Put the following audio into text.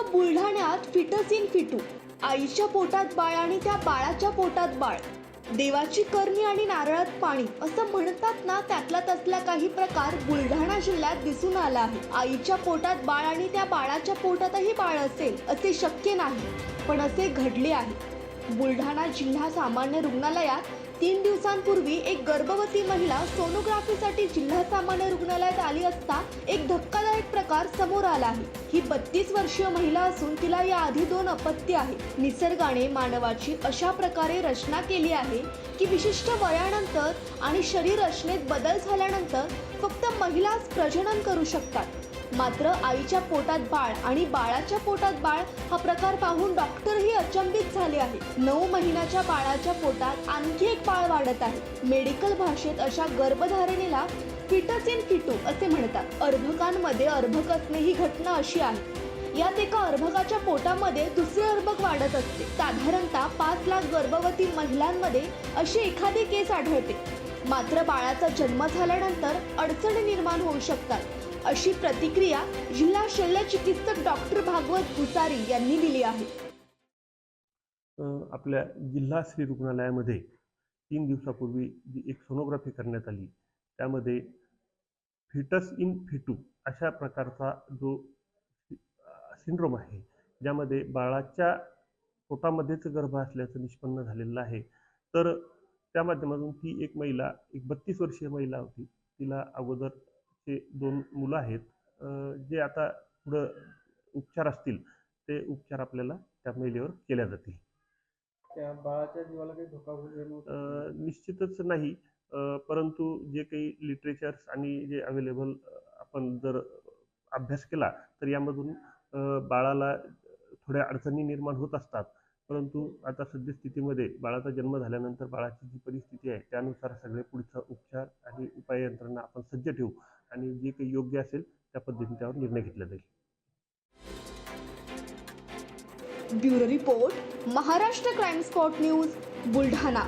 बुलढाण्यात foetus in foetus. आईच्या पोटात बाळ आणि त्या बाळाच्या पोटात बाळ. देवाची करणी आणि नारळात पाणी असं म्हणतात ना त्यातला तसला काही प्रकार बुलढाणा जिल्ह्यात दिसून आला आहे. आईच्या पोटात बाळ आणि त्या बाळाच्या पोटातही बाळ असेल असे शक्य नाही. पण असे घडले आहे. बुलढाणा जिल्हा सामान्य रुग्णालयात तीन दिवसांपूर्वी एक गर्भवती महिला सोनोग्राफीसाठी जिल्हा सामान्य रुग्णालयात आली असता एक धक्कादायक प्रकार समोर आला आहे. ही बत्तीस वर्षीय महिला असून तिला या आधी दोन अपत्य आहेत निसर्गाने मानवाची अशा प्रकारे रचना केली आहे की विशिष्ट वयानंतर आणि शरीर रचनेत बदल झाल्यानंतर फक्त महिलाच प्रजनन करू शकतात. मात्र आईच्या पोटात बाळ आणि बाळाच्या पोटात बाळ हा प्रकार पाहून डॉक्टरही अचंबित झाले आहेत. नऊ महिन्याच्या बाळाच्या पोटात आणखी एक बाळ वाढत आहे. मेडिकल भाषेत अशा गर्भधारणेला फिटस इन फिटू असे म्हणतात. अर्भकांमध्ये अर्भक असणे ही घटना अशी आहे. यात एका अर्भकाच्या पोटामध्ये दुसरे अर्भक वाढत असते. साधारणतः पाच लाख गर्भवती महिलांमध्ये अशी एखादी केस आढळते. मात्र बाळाचा जन्म झाल्यानंतर अडचणी निर्माण होऊ शकतात. अशी प्रतिक्रिया जिल्हा शल्य चिकित्सक डॉक्टर भागवत भुसारी यांनी दिली आहे. आपल्या जिल्हा श्री रुग्णालयामध्ये तीन दिवसापूर्वी जी एक सोनोग्राफी करण्यात आली त्यामध्ये फिटस इन फिटू अशा प्रकारचा जो सिंड्रोम आहे ज्यामध्ये बाळाच्या पोटामध्येच गर्भ असल्याचं निष्पन्न झालेलं आहे. तर त्या माध्यमातून ती एक महिला एक बत्तीस वर्षीय महिला होती तिला अगोदर अगोदरचे दोन मुलं आहेत. जे आता पुढं उपचार असतील ते उपचार आपल्याला त्या महिलेवर केल्या जातील. त्या बाळाच्या जीवाला काही धोका अ, निश्चितच नाही. परंतु जे काही लिटरेचर्स आणि जे अवेलेबल आपण जर अभ्यास केला तर यामधून बाळाला थोड्या अडचणी निर्माण होत असतात. परंतु आता सद्यस्थितीमध्ये बाळाचा जन्म झाल्यानंतर बाळाची जी परिस्थिती आहे त्यानुसार सगळे पुढचा उपचार आणि उपाय यंत्रणा आपण सज्ज ठेवू. आणि जे काही योग्य असेल त्या पद्धतीने त्यावर निर्णय घेतला जाईल. Bureau report Maharashtra crime spot news Buldhana.